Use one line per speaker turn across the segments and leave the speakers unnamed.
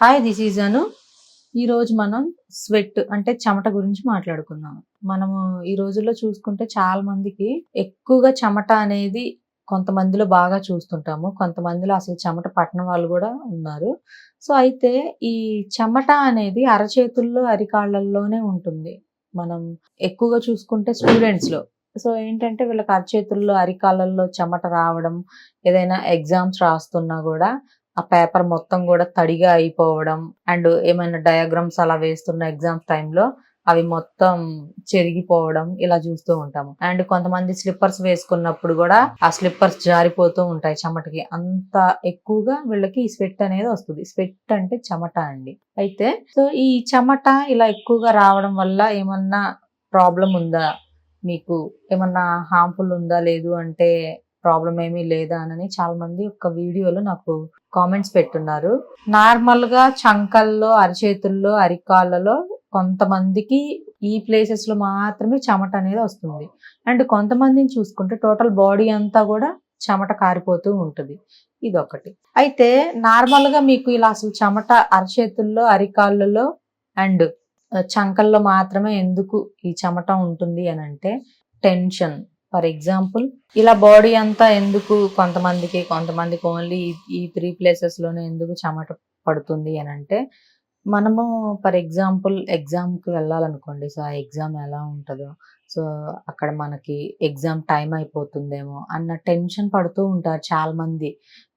Hi this is అను. ఈరోజు మనం sweat అంటే చెమట గురించి మాట్లాడుకుందాం మనము ఈ రోజుల్లో చూసుకుంటే చాలా మందికి ఎక్కువగా చెమట అనేది కొంతమందిలో బాగా చూస్తుంటాము. కొంతమందిలో అసలు చెమట పట్టణ వాళ్ళు కూడా ఉన్నారు. సో అయితే ఈ చెమట అనేది అరచేతుల్లో అరికాళ్ళల్లోనే ఉంటుంది. మనం ఎక్కువగా చూసుకుంటే స్టూడెంట్స్లో. సో ఏంటంటే వీళ్ళకి అరచేతుల్లో అరికాళ్ళల్లో చెమట రావడం ఏదైనా ఎగ్జామ్స్ రాస్తున్నా కూడా ఆ పేపర్ మొత్తం కూడా తడిగా అయిపోవడం అండ్ ఏమైనా డయాగ్రామ్స్ అలా వేస్తున్న ఎగ్జామ్స్ టైంలో అవి మొత్తం చెరిగిపోవడం ఇలా చూస్తూ ఉంటాము. అండ్ కొంతమంది స్లిప్పర్స్ వేసుకున్నప్పుడు కూడా ఆ స్లిప్పర్స్ జారిపోతూ ఉంటాయి చెమటకి. అంత ఎక్కువగా వీళ్ళకి ఈ స్వెట్ అనేది వస్తుంది. స్వెట్ అంటే చెమట అండి. అయితే సో ఈ చెమట ఇలా ఎక్కువగా రావడం వల్ల ఏమన్నా ప్రాబ్లం ఉందా? మీకు ఏమన్నా హార్మ్ఫుల్ ఉందా? లేదు అంటే ప్రాబ్లం ఏమీ లేదా? అని చాలా మంది ఒక వీడియోలో నాకు కామెంట్స్ పెట్టున్నారు. నార్మల్గా చంకల్లో అరిచేతుల్లో అరికాళ్ళలో కొంతమందికి ఈ ప్లేసెస్లో మాత్రమే చెమట అనేది వస్తుంది. అండ్ కొంతమందిని చూసుకుంటే టోటల్ బాడీ అంతా కూడా చెమట కారిపోతూ ఉంటుంది. ఇది ఒకటి అయితే నార్మల్గా మీకు ఇలా అసలు చెమట అరచేతుల్లో అరికాళ్ళలో అండ్ చంకల్లో మాత్రమే ఎందుకు ఈ చెమట ఉంటుంది అని అంటే టెన్షన్ ఫర్ ఎగ్జాంపుల్. ఇలా బాడీ అంతా ఎందుకు కొంతమందికి కొంతమందికి ఓన్లీ ఈ త్రీ ప్లేసెస్లోనే ఎందుకు చెమట పడుతుంది అని అంటే మనము ఫర్ ఎగ్జాంపుల్ ఎగ్జామ్కి వెళ్ళాలనుకోండి. సో ఆ ఎగ్జామ్ ఎలా ఉంటుందో సో అక్కడ మనకి ఎగ్జామ్ టైం అయిపోతుందేమో అన్న టెన్షన్ పడుతూ ఉంటారు చాలా మంది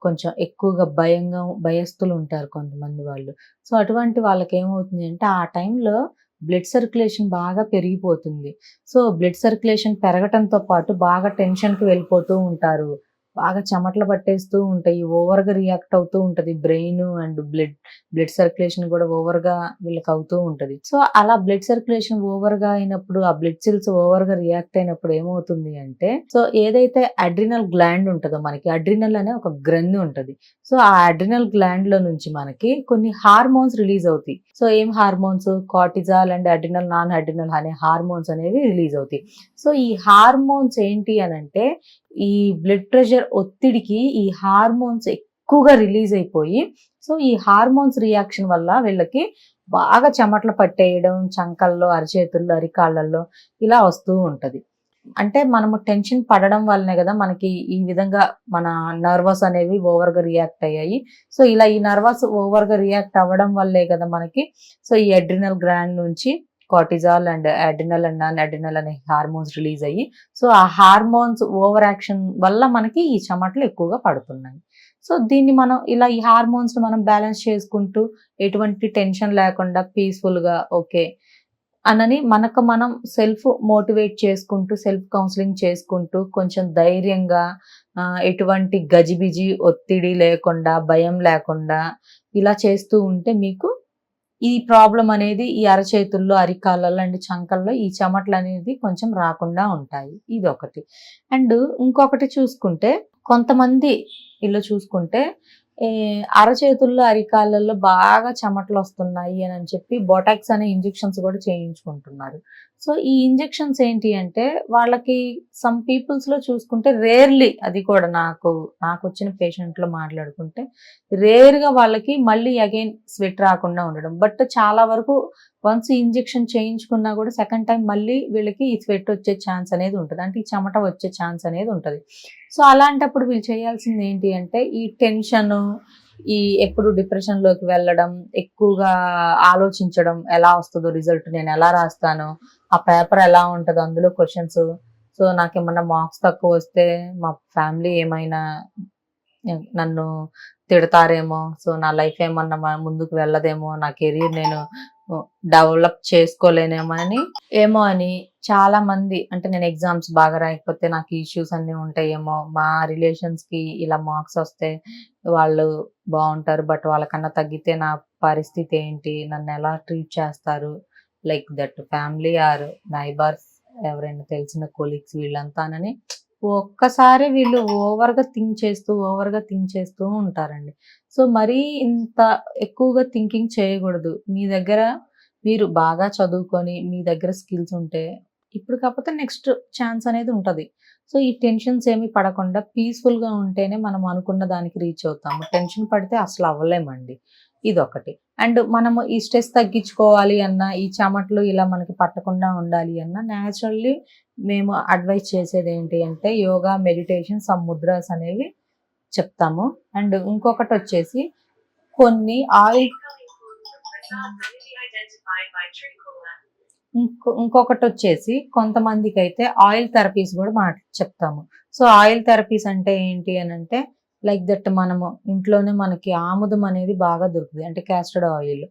కొంచెం ఎక్కువగా భయంగా భయస్తులు ఉంటారు కొంతమంది వాళ్ళు. సో అటువంటి వాళ్ళకి ఏమవుతుంది అంటే ఆ టైంలో బ్లడ్ సర్క్యులేషన్ బాగా పెరిగిపోతుంది. సో బ్లడ్ సర్క్యులేషన్ పెరగటంతో పాటు బాగా టెన్షన్కి వెళ్ళిపోతూ ఉంటారు. బాగా చెమటలు పట్టేస్తూ ఉంటాయి. ఓవర్గా రియాక్ట్ అవుతూ ఉంటుంది. Brain and blood blood circulation కూడా ఓవర్గా వీళ్ళకి అవుతూ ఉంటుంది. సో అలా బ్లడ్ సర్క్యులేషన్ ఓవర్గా అయినప్పుడు ఆ బ్లడ్ సెల్స్ ఓవర్గా రియాక్ట్ అయినప్పుడు ఏమవుతుంది అంటే సో ఏదైతే అడ్రినల్ గ్లాండ్ ఉంటుందో మనకి అడ్రినల్ అనే ఒక గ్రంథి ఉంటుంది. సో ఆ అడ్రినల్ గ్లాండ్లో నుంచి మనకి కొన్ని హార్మోన్స్ రిలీజ్ అవుతాయి. సో ఏం hormones? Cortisol and adrenal non adrenal అనే హార్మోన్స్ అనేవి రిలీజ్ అవుతాయి. సో ఈ హార్మోన్స్ ఏంటి అని అంటే ఈ బ్లడ్ ప్రెషర్ ఒత్తిడికి ఈ హార్మోన్స్ ఎక్కువగా రిలీజ్ అయిపోయి సో ఈ హార్మోన్స్ రియాక్షన్ వల్ల వీళ్ళకి బాగా చెమటలు పట్టేయడం చంకల్లో అరిచేతుల్లో అరికాళ్ళల్లో ఇలా వస్తూ ఉంటుంది. అంటే మనము టెన్షన్ పడడం వల్లనే కదా మనకి ఈ విధంగా మన నర్వస్ అనేవి ఓవర్గా రియాక్ట్ అయ్యాయి. సో ఇలా ఈ నర్వస్ ఓవర్గా రియాక్ట్ అవ్వడం వల్లే కదా మనకి సో ఈ అడ్రినల్ గ్రాండ్ నుంచి cortisol and adrenal and non అనే హార్మోన్స్ రిలీజ్ అయ్యి సో ఆ హార్మోన్స్ ఓవర్ యాక్షన్ వల్ల మనకి ఈ చెమటలు ఎక్కువగా పడుతున్నాయి. సో దీన్ని మనం ఇలా ఈ హార్మోన్స్ మనం బ్యాలెన్స్ చేసుకుంటూ ఎటువంటి టెన్షన్ లేకుండా పీస్ఫుల్గా ఓకే అనని మనకు మనం సెల్ఫ్ మోటివేట్ చేసుకుంటూ సెల్ఫ్ కౌన్సిలింగ్ చేసుకుంటూ కొంచెం ధైర్యంగా ఎటువంటి గజిబిజి ఒత్తిడి లేకుండా భయం లేకుండా ఇలా చేస్తూ ఉంటే మీకు ఈ ప్రాబ్లం అనేది ఈ అరచేతుల్లో అరికాళ్ళలో అండ్ చంకల్లో ఈ చెమటలు అనేది కొంచెం రాకుండా ఉంటాయి. ఇది ఒకటి అండ్ ఇంకొకటి చూసుకుంటే కొంతమంది ఇల్లు చూసుకుంటే అరచేతుల్లో అరికాళ్ళల్లో బాగా చెమటలు వస్తున్నాయి అని చెప్పి బొటాక్స్ అనే ఇంజెక్షన్స్ కూడా చేయించుకుంటున్నారు. సో ఈ ఇంజెక్షన్స్ ఏంటి అంటే వాళ్ళకి సమ్ పీపుల్స్లో చూసుకుంటే రేర్లీ అది కూడా నాకు నాకు వచ్చిన పేషెంట్లో మాట్లాడుకుంటే రేర్గా వాళ్ళకి మళ్ళీ అగైన్ స్వెట్ రాకుండా ఉండడం. బట్ చాలా వరకు వన్స్ ఇంజెక్షన్ చేయించుకున్నా కూడా సెకండ్ టైం మళ్ళీ వీళ్ళకి ఈ స్వెట్ వచ్చే ఛాన్స్ అనేది ఉంటుంది. అంటే ఈ చెమట వచ్చే ఛాన్స్ అనేది ఉంటుంది. సో అలాంటప్పుడు వీళ్ళు చేయాల్సింది ఏంటి అంటే ఈ టెన్షన్ ఈ ఎప్పుడు డిప్రెషన్లోకి వెళ్ళడం ఎక్కువగా ఆలోచించడం ఎలా వస్తుందో రిజల్ట్ నేను ఎలా రాస్తాను ఆ పేపర్ ఎలా ఉంటుంది అందులో క్వశ్చన్స్. సో నాకేమన్నా మార్క్స్ తక్కువ వస్తే మా ఫ్యామిలీ ఏమైనా నన్ను తిడతారేమో సో నా లైఫ్ ఏమన్నా ముందుకు వెళ్ళదేమో నా కెరీర్ నేను డెవలప్ చేసుకోలేనేమో అని ఏమో అని చాలా మంది అంటే నేను ఎగ్జామ్స్ బాగా రాయకపోతే నాకు ఇష్యూస్ అన్ని ఉంటాయేమో. మా రిలేషన్స్కి ఇలా మార్క్స్ వస్తే వాళ్ళు బాగుంటారు బట్ వాళ్ళకన్నా తగ్గితే నా పరిస్థితి ఏంటి? నన్ను ఎలా ట్రీట్ చేస్తారు? Like that family or neighbours ఎవరైనా తెలిసిన కొలీగ్స్ వీళ్ళంతానని ఒక్కసారి వీళ్ళు ఓవర్గా థింక్ చేస్తూ ఓవర్గా థింక్ చేస్తూ ఉంటారండి. సో మరీ ఇంత ఎక్కువగా థింకింగ్ చేయకూడదు. మీ దగ్గర మీరు బాగా చదువుకొని మీ దగ్గర స్కిల్స్ ఉంటే ఇప్పుడు కాకపోతే నెక్స్ట్ ఛాన్స్ అనేది ఉంటుంది. సో ఈ టెన్షన్స్ ఏమి పడకుండా పీస్ఫుల్గా ఉంటేనే మనం అనుకున్న దానికి రీచ్ అవుతాము. టెన్షన్ పడితే అసలు అవ్వలేమండి. ఇదొకటి. అండ్ మనము ఈ స్ట్రెస్ తగ్గించుకోవాలి అన్న ఈ చెమటలు ఇలా మనకి పట్టకుండా ఉండాలి అన్న న్యాచురల్లీ మేము అడ్వైజ్ చేసేది ఏంటి అంటే యోగా మెడిటేషన్ సముద్రాస్ అనేవి చెప్తాము. అండ్ ఇంకొకటి వచ్చేసి కొన్ని ఆయిల్ ఇంకో ఇంకొకటి వచ్చేసి కొంతమందికి అయితే ఆయిల్ థెరపీస్ కూడా మా చెప్తాము. సో ఆయిల్ థెరపీస్ అంటే ఏంటి అని అంటే లైక్ దట్ మనము ఇంట్లోనే మనకి ఆముదం అనేది బాగా దొరుకుతుంది అంటే క్యాస్టర్డ్ ఆయిల్.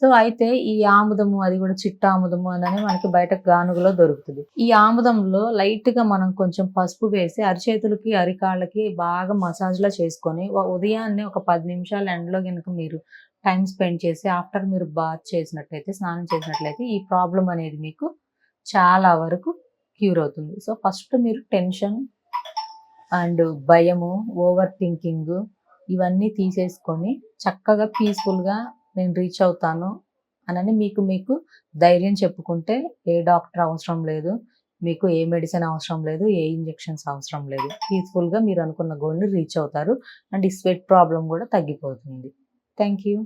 సో అయితే ఈ ఆముదము అది కూడా చిట్ట ఆముదము అనేది మనకి బయట గానుగలో దొరుకుతుంది. ఈ ఆముదంలో లైట్గా మనం కొంచెం పసుపు వేసి అరిచేతులకి అరికాళ్ళకి బాగా మసాజ్లా చేసుకొని ఉదయాన్నే ఒక పది నిమిషాలు ఎండలో కనుక మీరు టైం స్పెండ్ చేసి ఆఫ్టర్ మీరు బాత్ చేసినట్లయితే స్నానం చేసినట్లయితే ఈ ప్రాబ్లం అనేది మీకు చాలా వరకు క్యూర్ అవుతుంది. సో ఫస్ట్ మీరు టెన్షన్ అండ్ భయము ఓవర్ థింకింగ్ ఇవన్నీ తీసేసుకొని చక్కగా పీస్ఫుల్గా నేను రీచ్ అవుతాను అనని మీకు మీకు ధైర్యం చెప్పుకుంటే ఏ డాక్టర్ అవసరం లేదు మీకు ఏ మెడిసిన్ అవసరం లేదు ఏ ఇంజెక్షన్స్ అవసరం లేదు. పీస్ఫుల్గా మీరు అనుకున్న గోల్ని రీచ్ అవుతారు అండ్ ఈ స్వెట్ ప్రాబ్లం కూడా తగ్గిపోతుంది. Thank you